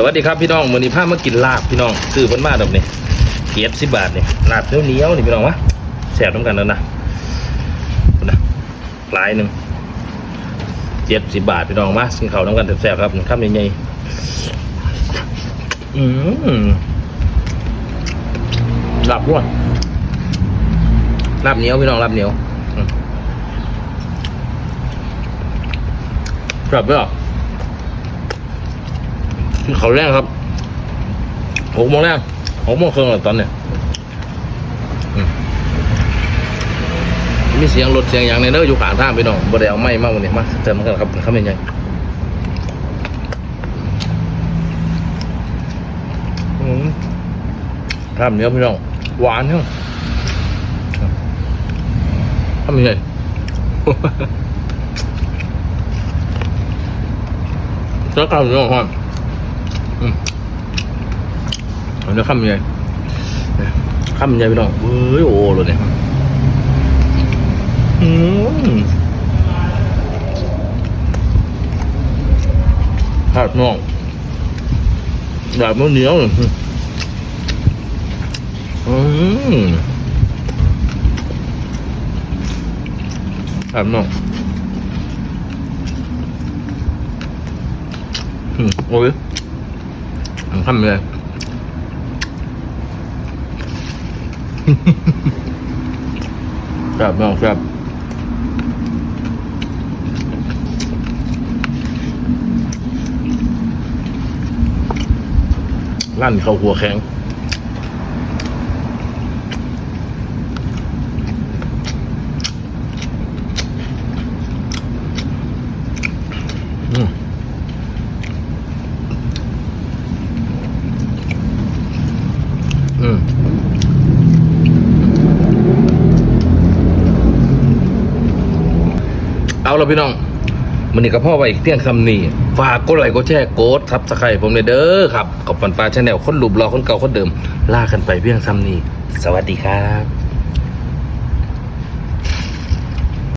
สวัสดีครับพี่น้องวันนี้พามากินลาบพี่น้องซื้อเพิ่นมาดอกนี่เกียรสิบบาทนี่ลาบเหนียวๆนี่พี่น้องวะแซ่บน้ำกันแล้วนะนะหลายหนึ่งเจ็ดสิบบาทพี่น้องมากินข้าวน้ำกันแซ่บๆครับข้ามใหญ่ๆอืมลาบร่วนลาบเหนียวพี่น้องลาบเหนียวอืมกลับไปหรอ เขาแรกครับหกโมงแรกหกโมงครึ่งตอนเนี้ยมีเสียงรถเสียงอย่างในเด้ออยู่ข้างทางพี่น้องบ่ได้เอาไม้มาวันนี้มาเติมกันครับข้ามใหญ่ๆอืมข้ามเหนียวพี่น้องหวานเนาะข้ามใหญ่แล้วข้าวเหนียวห อืมมันจะข้ามยังไงข้ามยังไงพี่องเฮ้ยโอ้เลยเนี่ยอืมผัดน้องแบบมันเหนียวอืมผัดน้องอืมโอ้ย ทำยังไงครับน้องครับลั่นเข้าหัวแข็ง อืมเอาละพี่น้องมันนี่กับพ่อไปอีกเที่ยงคำนี้ ฝากกดไลค์กดแชร์กดทับสไครผมเลยเด้อครับ ขอบฟันปลาชาแนลคนหลุบรอคนเก่าคนเดิมล่ากันไปเพียงคำนี้ สวัสดีครับ